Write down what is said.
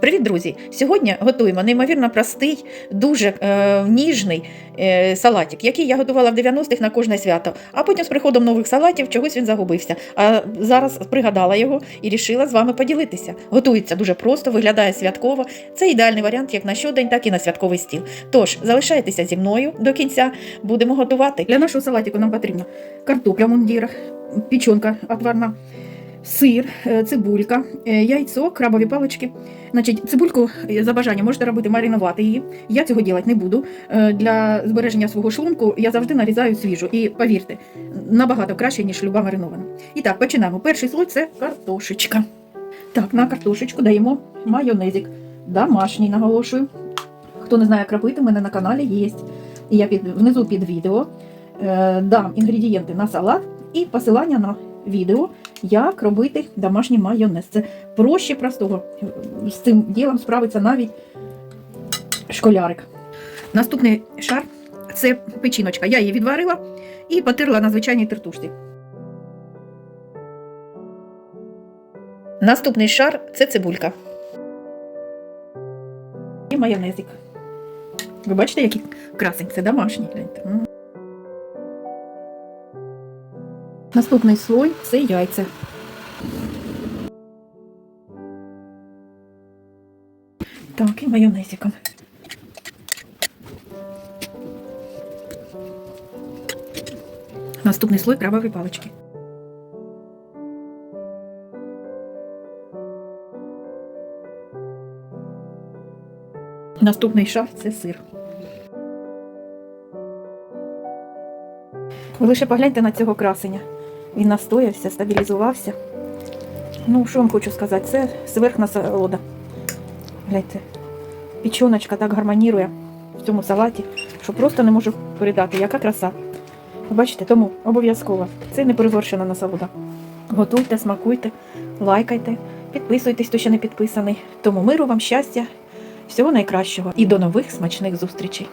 Привіт, друзі! Сьогодні готуємо неймовірно простий, дуже е, ніжний е, салатик, який я готувала в 90-х на кожне свято. А потім з приходом нових салатів чогось він загубився. А зараз пригадала його і рішила з вами поділитися. Готується дуже просто, виглядає святково. Це ідеальний варіант як на щодень, так і на святковий стіл. Тож залишайтеся зі мною до кінця. Будемо готувати. Для нашого салатику нам потрібно картопля в пічонка отварна. Сир, е, цибулька, е, яйцо, крабові палички. Значить, цибульку е, за бажанням можете робити маринувати її. Я цього робити не буду. Для збереження свого шлунку я завжди нарізаю свіжу. І повірте, набагато краще, ніж люба маринована. І так, починаємо. Перший слой це картошечка. Так, на картошечку даємо майонезик. Домашній наголошую. Хто не знає, як робити, у мене на каналі є. Я під, внизу під відео е, дам інгредієнти на салат і посилання на відео, як робити домашній майонез. Це проще простого. З цим ділом справиться навіть школярик. Наступний шар це печіночка. Я її відварила і потерла на звичайній тертушці. Наступний шар це цибулька. І майонезик. Ви бачите, який красень? Це домашній. гляньте. Наступний слой це яйця. Так, і майонезиком. Наступний слой крабові палички. Наступний шар це сир. Ви лише погляньте на цього красення. Він настоявся, стабілізувався. Ну, що вам хочу сказати, це сверхна солода. Гляньте, пічоночка так гармонірує в цьому салаті, що просто не можу передати, яка краса. Бачите, тому обов'язково це не перевершена насолода. Готуйте, смакуйте, лайкайте, підписуйтесь, хто ще не підписаний. Тому миру вам щастя, всього найкращого і до нових смачних зустрічей.